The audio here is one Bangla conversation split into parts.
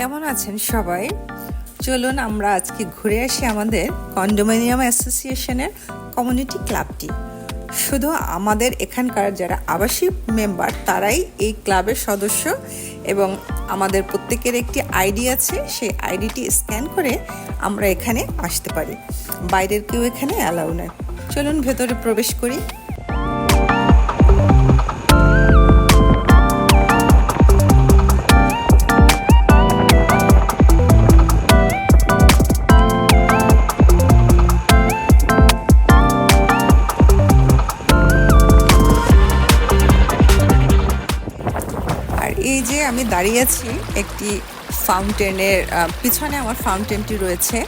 কেমন আছেন সবাই? চলুন আমরা আজকে ঘুরে আসি আমাদের কন্ডোমিনিয়াম অ্যাসোসিয়েশনের কমিউনিটি ক্লাবটি। শুধু আমাদের এখানকার যারা আবাসিক মেম্বার, তারাই এই ক্লাবের সদস্য এবং আমাদের প্রত্যেকের একটি আইডি আছে, সেই আইডিটি স্ক্যান করে আমরা এখানে আসতে পারি। বাইরের কেউ এখানে অ্যালাউ নয় চলুন ভেতরে প্রবেশ করি। এই যে আমি দাঁড়িয়ে আছি একটি ফাউন্টেনের পিছনে আমার ফাউন্টেনটি রয়েছে।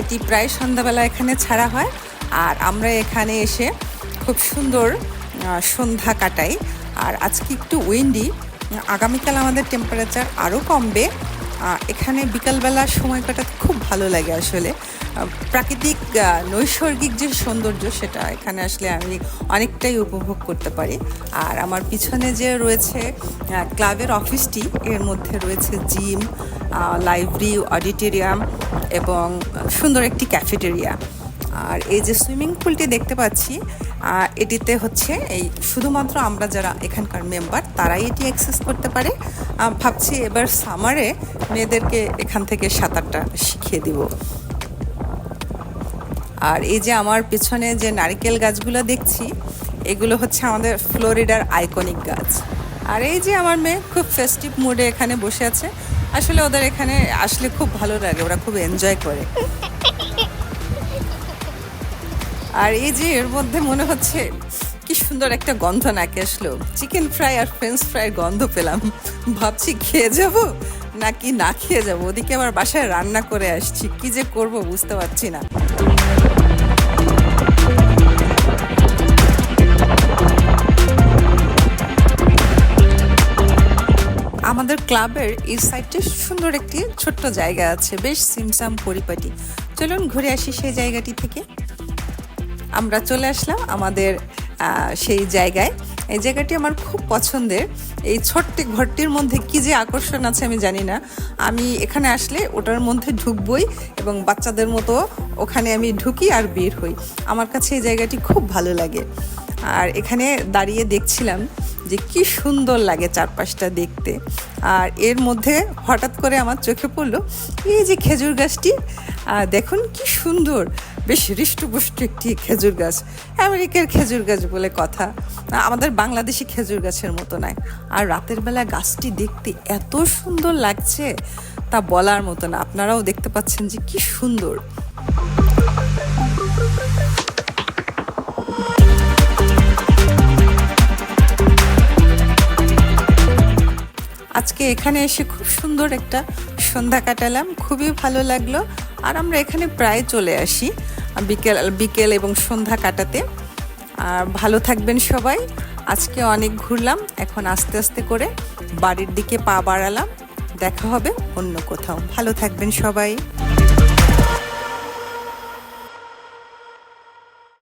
এটি প্রায় সন্ধ্যাবেলা এখানে ছাড়া হয় আর আমরা এখানে এসে খুব সুন্দর সন্ধ্যা কাটাই। আর আজকে একটু উইন্ডি আগামীকাল আমাদের টেম্পারেচার আরও কমবে। এখানে বিকালবেলার সময় কাটাতে খুব ভালো লাগে আসলে। প্রাকৃতিক নৈসর্গিক যে সৌন্দর্য সেটা এখানে আসলে আমি অনেকটাই উপভোগ করতে পারি। আর আমার পিছনে যে রয়েছে ক্লাবের অফিসটি, এর মধ্যে রয়েছে জিম লাইব্রেরি, অডিটোরিয়াম এবং সুন্দর একটি ক্যাফেটেরিয়া। আর এই যে সুইমিং পুলটি দেখতে পাচ্ছি এটিতে হচ্ছে এই শুধুমাত্র আমরা যারা এখানকার মেম্বার, তারাই এটি অ্যাক্সেস করতে পারে। ভাবছি এবার সামারে মেয়েদেরকে এখান থেকে সাঁতারটা শিখিয়ে দিব। আর এই যে আমার পেছনে যে নারকেল গাছগুলো দেখছি, এগুলো হচ্ছে আমাদের ফ্লোরিডার আইকনিক গাছ। আর এই যে আমার মেয়ে খুব ফেস্টিভ মুডে এখানে বসে আছে। আসলে ওদের এখানে আসলে খুব ভালো লাগে, ওরা খুব এনজয় করে। আর এই যে এর মধ্যে মনে হচ্ছে, কি সুন্দর একটা গন্ধ নাকে আসলো। চিকেন ফ্রাই আর ফ্রেঞ্চ ফ্রাইয়ের গন্ধ পেলাম। ভাবছি খেয়ে যাব নাকি না খেয়ে যাব? ওদিকে আবার বাসায় রান্না করে আসছি। কি যে করব বুঝতে পারছি না। আমাদের ক্লাবের এই সাইডে সুন্দর একটি ছোট্ট জায়গা আছে, বেশ সিমসাম পরিপাটি। চলুন ঘুরে আসি সেই জায়গাটি থেকে। আমরা চলে আসলাম আমাদের সেই জায়গায়। এই জায়গাটি আমার খুব পছন্দের। এই ছোট্ট ঘরটির মধ্যে কি যে আকর্ষণ আছে আমি জানি না। আমি এখানে আসলে ওটার মধ্যে ঢুকবই এবং বাচ্চাদের মতো ওখানে আমি ঢুকি আর বের হই। আমার কাছে এই জায়গাটি খুব ভালো লাগে। আর এখানে দাঁড়িয়ে দেখছিলাম যে কি সুন্দর লাগে চারপাশটা দেখতে। আর এর মধ্যে হঠাৎ করে আমার চোখে পড়ল, এই যে খেজুর গাছটি দেখুন কি সুন্দর, বেশ হৃষ্টপুষ্ট একটি খেজুর গাছ, আমেরিকার খেজুর গাছ বলে কথা। আমাদের বাংলাদেশি খেজুর গাছের মতো নয়। আর রাতের বেলা গাছটি দেখতে এত সুন্দর লাগছে, তা বলার মতো না। আপনারাও দেখতে পাচ্ছেন যে কি সুন্দর। আজকে এখানে এসে খুব সুন্দর একটা সন্ধ্যা কাটালাম, খুবই ভালো লাগল। আর আমরা এখানে প্রায় চলে আসি, বিকেল বিকেল এবং সন্ধ্যা কাটাতে। আর ভালো থাকবেন সবাই। আজকে অনেক ঘুরলাম, এখন আস্তে আস্তে করে বাড়ির দিকে পা বাড়ালাম। দেখা হবে অন্য কোথাও। ভালো থাকবেন সবাই।